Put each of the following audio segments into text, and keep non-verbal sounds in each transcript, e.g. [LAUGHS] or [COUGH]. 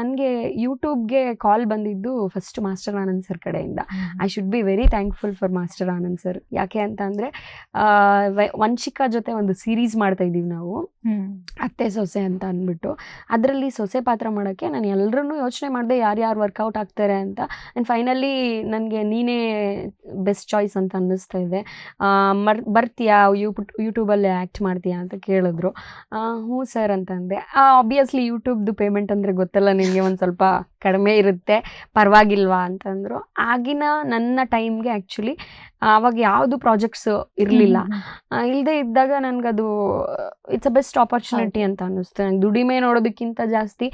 ನನಗೆ ಯೂಟ್ಯೂಬ್ಗೆ ಕಾಲ್ ಬಂದಿದ್ದು ಫಸ್ಟ್ ಮಾಸ್ಟರ್ ಆನಂದ್ ಸರ್ ಕಡೆಯಿಂದ. I should be very thankful for master Anand sir ಯಾಕೆ ಅಂತ ಅಂದರೆ ವಂಶಿಕಾ ಜೊತೆ ಒಂದು ಸೀರೀಸ್ ಮಾಡ್ತಾ ಇದ್ದೀವಿ ನಾವು. ಅತ್ತೆ ಸೊಸೆ ಅಂತ ಅಂದ್ಬಿಟ್ಟು. ಅದರಲ್ಲಿ ಸೊಸೆ ಪಾತ್ರ ಮಾಡೋಕ್ಕೆ ನಾನು ಎಲ್ಲರನ್ನೂ ಯೋಚನೆ ಮಾಡಿದೆ ಯಾರ್ಯಾರು ವರ್ಕೌಟ್ ಆಗ್ತಾರೆ ಅಂತ. ಆ್ಯಂಡ್ ಫೈನಲಿ ನನಗೆ ನೀನೇ ಬೆಸ್ಟ್ ಚಾಯ್ಸ್ ಅಂತ ಅನ್ನಿಸ್ತಾ ಇದೆ. ಮರ್ ಬರ್ತೀಯಾ? ಯೂಟ್ ಯೂಟ್ಯೂಬಲ್ಲಿ ಆ್ಯಕ್ಟ್ ಮಾಡ್ತೀಯಾ ಅಂತ ಕೇಳಿದ್ರು. ಹ್ಞೂ ಸರ್ ಅಂತಂದೆ. ಆಬ್ವಿಯಸ್ಲಿ ಯೂಟ್ಯೂಬ್ದು ಪೇಮೆಂಟ್ ಅಂದರೆ ಗೊತ್ತಲ್ಲ ನಿನಗೆ ಒಂದು ಸ್ವಲ್ಪ ಕಡಿಮೆ ಇರುತ್ತೆ ಪರವಾಗಿಲ್ವಾ ಅಂತಂದರು. ಆಗಿನ ನನ್ನ ಟೈಮ್ಗೆ ಆ್ಯಕ್ಚುಲಿ ಆವಾಗ ಯಾವುದು ಪ್ರಾಜೆಕ್ಟ್ಸ್ ಇರಲಿಲ್ಲ. ಇಲ್ಲದೆ ಇದ್ದಾಗ ನನಗದು ಇಟ್ಸ್ ಅ ಬೆಸ್ಟ್ ಆಪರ್ಚುನಿಟಿ ಅಂತ ಅನ್ನಿಸ್ತು. ನಂಗೆ ದುಡಿಮೆ ನೋಡೋದಕ್ಕಿಂತ ಜಾಸ್ತಿ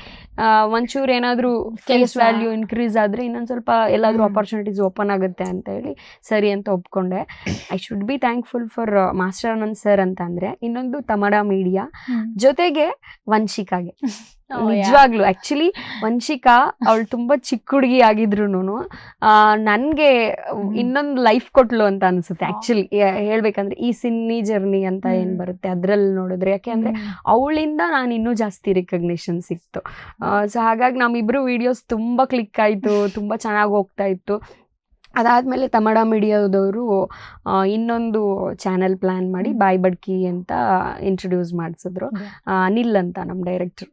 ಒಂಚೂರು ಏನಾದರೂ ಫೇಸ್ ವ್ಯಾಲ್ಯೂ ಇನ್ಕ್ರೀಸ್ ಆದರೆ ಇನ್ನೊಂದು ಸ್ವಲ್ಪ ಎಲ್ಲಾದರೂ. ಆಪರ್ಚುನಿಟೀಸ್ ಓಪನ್ ಆಗುತ್ತೆ ಅಂತ ಹೇಳಿ ಸರಿ ಅಂತ ಒಪ್ಕೊಂಡೆ. I should be thankful for master Anand sir ಅಂತ ಅಂದರೆ ಇನ್ನೊಂದು ತಮಡ ಮೀಡಿಯಾ ಜೊತೆಗೆ ವಂಶಿಕಾಗೆ. [LAUGHS] ನಿಜವಾಗ್ಲು ಆಕ್ಚುಲಿ ವಂಶಿಕಾ ಅವಳು ತುಂಬಾ ಚಿಕ್ಕ ಹುಡುಗಿ ಆಗಿದ್ರು ನನಗೆ ಇನ್ನೊಂದು ಲೈಫ್ ಕೊಟ್ಲು ಅಂತ ಅನ್ಸುತ್ತೆ. ಆಕ್ಚುಲಿ ಹೇಳ್ಬೇಕಂದ್ರೆ ಈ ಸಿನ್ನಿ ಜರ್ನಿ ಅಂತ ಏನ್ ಬರುತ್ತೆ ಅದ್ರಲ್ಲಿ ನೋಡಿದ್ರೆ. ಯಾಕೆ ಅಂದ್ರೆ ಅವಳಿಂದ ನಾನು ಇನ್ನೂ ಜಾಸ್ತಿ ರಿಕಗ್ನಿಷನ್ ಸಿಕ್ತು. ಸೊ ಹಾಗಾಗಿ ನಮ್ಮಿಬ್ರು ವಿಡಿಯೋಸ್ ತುಂಬಾ ಕ್ಲಿಕ್ ಆಯ್ತು ತುಂಬಾ ಚೆನ್ನಾಗಿ ಹೋಗ್ತಾ ಇತ್ತು. ಅದಾದ್ಮೇಲೆ ತಮಡ ಮೀಡಿಯಾದವರು ಇನ್ನೊಂದು ಚಾನೆಲ್ ಪ್ಲಾನ್ ಮಾಡಿ ಬಾಯ್ ಬಡ್ಕಿ ಅಂತ ಇಂಟ್ರೊಡ್ಯೂಸ್ ಮಾಡಿಸಿದ್ರು. ಅನಿಲ್ ಅಂತ ನಮ್ಮ ಡೈರೆಕ್ಟ್ರು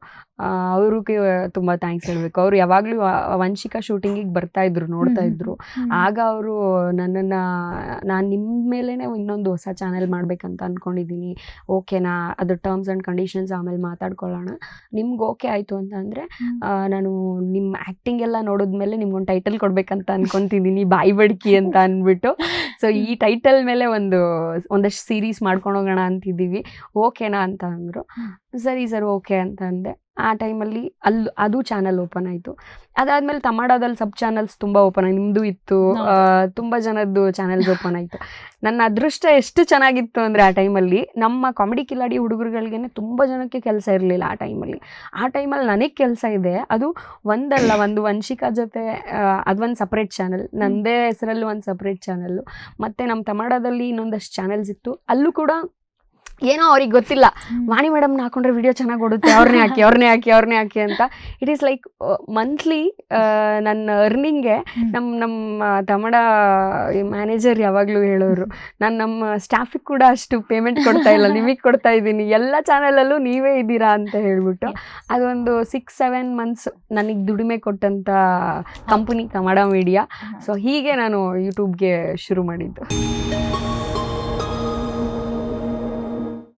ಅವ್ರಿಗೆ ತುಂಬ ಥ್ಯಾಂಕ್ಸ್ ಹೇಳಬೇಕು. ಅವ್ರು ಯಾವಾಗಲೂ ವಂಶಿಕಾ ಶೂಟಿಂಗಿಗೆ ಬರ್ತಾ ಇದ್ರು ನೋಡ್ತಾ ಇದ್ರು. ಆಗ ಅವರು ನನ್ನನ್ನು ನಾನು ನಿಮ್ಮ ಮೇಲೇ ಇನ್ನೊಂದು ಹೊಸ ಚಾನೆಲ್ ಮಾಡಬೇಕಂತ ಅಂದ್ಕೊಂಡಿದ್ದೀನಿ ಓಕೆನಾ ಅದು ಟರ್ಮ್ಸ್ ಆ್ಯಂಡ್ ಕಂಡೀಷನ್ಸ್ ಆಮೇಲೆ ಮಾತಾಡ್ಕೊಳ್ಳೋಣ. ನಿಮ್ಗೆ ಓಕೆ ಆಯಿತು ಅಂತಂದರೆ ನಾನು ನಿಮ್ಮ ಆ್ಯಕ್ಟಿಂಗ್ ಎಲ್ಲ ನೋಡಿದ್ಮೇಲೆ ನಿಮ್ಗೊಂದು ಟೈಟಲ್ ಕೊಡಬೇಕಂತ ಅಂದ್ಕೊತಿದ್ದೀನಿ [LAUGHS] ಬಾಯಿ ಬಡ್ಕಿ ಅಂತ ಅಂದ್ಬಿಟ್ಟು ಸೊ ಈ ಟೈಟಲ್ ಮೇಲೆ ಒಂದು ಒಂದಷ್ಟು ಸೀರೀಸ್ ಮಾಡ್ಕೊಂಡು ಹೋಗೋಣ ಅಂತಿದ್ದೀವಿ. ಓಕೆನಾ ಅಂತ ಅಂದರು ಸರಿ ಸರ್ ಓಕೆ ಅಂತ ಅಂದೆ ಆ ಟೈಮಲ್ಲಿ ಅಲ್ಲಿ ಅದು ಚಾನಲ್ ಓಪನ್ ಆಯಿತು. ಅದಾದಮೇಲೆ ತಮಾಡದಲ್ಲಿ ಸಬ್ ಚಾನಲ್ಸ್ ತುಂಬ ಓಪನ್ ಆಯ್ತು ನಿಮ್ಮದು ಇತ್ತು. ತುಂಬ ಜನದ್ದು ಚಾನಲ್ಸ್ ಓಪನ್ ಆಯಿತು. ನನ್ನ ಅದೃಷ್ಟ ಎಷ್ಟು ಚೆನ್ನಾಗಿತ್ತು ಅಂದರೆ ಆ ಟೈಮಲ್ಲಿ ನಮ್ಮ ಕಾಮಿಡಿ ಕಿಲಾಡಿ ಹುಡುಗರುಗಳಿಗೆ ತುಂಬ ಜನಕ್ಕೆ ಕೆಲಸ ಇರಲಿಲ್ಲ ಆ ಟೈಮಲ್ಲಿ. ಆ ಟೈಮಲ್ಲಿ ನನಗೆ ಕೆಲಸ ಇದೆ. ಅದು ಒಂದಲ್ಲ ಒಂದು ವಂಶಿಕಾ ಜೊತೆ ಅದೊಂದು ಸಪ್ರೇಟ್ ಚಾನಲ್ ನನ್ನದೇ ಹೆಸರಲ್ಲಿ ಒಂದು ಸಪ್ರೇಟ್ ಚಾನಲ್ಲು ಮತ್ತು ನಮ್ಮ ತಮಾಡದಲ್ಲಿ ಇನ್ನೊಂದಷ್ಟು ಚಾನಲ್ಸ್ ಇತ್ತು. ಅಲ್ಲೂ ಕೂಡ ಏನೋ ಅವ್ರಿಗೆ ಗೊತ್ತಿಲ್ಲ. ವಾಣಿ ಮೇಡಮ್ನ ಹಾಕೊಂಡ್ರೆ ವಿಡಿಯೋ ಚೆನ್ನಾಗಿ ಓಡುತ್ತೆ ಅವ್ರನ್ನೇ ಹಾಕಿ ಅವ್ರನ್ನೇ ಹಾಕಿ ಅವ್ರನ್ನೇ ಹಾಕಿ ಅಂತ. ಇಟ್ ಈಸ್ ಲೈಕ್ ಮಂತ್ಲಿ ನನ್ನ ಅರ್ನಿಂಗ್ಗೆ ನಮ್ಮ ನಮ್ಮ ತಮಡ ಮ್ಯಾನೇಜರ್ ಯಾವಾಗಲೂ ಹೇಳೋರು ನಾನು ನಮ್ಮ ಸ್ಟಾಫಿಗೆ ಕೂಡ ಅಷ್ಟು ಪೇಮೆಂಟ್ ಕೊಡ್ತಾ ಇಲ್ಲ [LAUGHS] ನಿಮಗೆ ಕೊಡ್ತಾ ಇದ್ದೀನಿ ಎಲ್ಲ ಚಾನಲಲ್ಲೂ ನೀವೇ ಇದ್ದೀರಾ ಅಂತ ಹೇಳ್ಬಿಟ್ಟು ಅದೊಂದು ಸಿಕ್ಸ್ ಸೆವೆನ್ ಮಂತ್ಸ್ ನನಗೆ ದುಡಿಮೆ ಕೊಟ್ಟಂಥ ಕಂಪನಿ ತಮಡ ಮೀಡಿಯಾ ಸೊ ಹೀಗೆ ನಾನು ಯೂಟ್ಯೂಬ್ಗೆ ಶುರು ಮಾಡಿದ್ದು.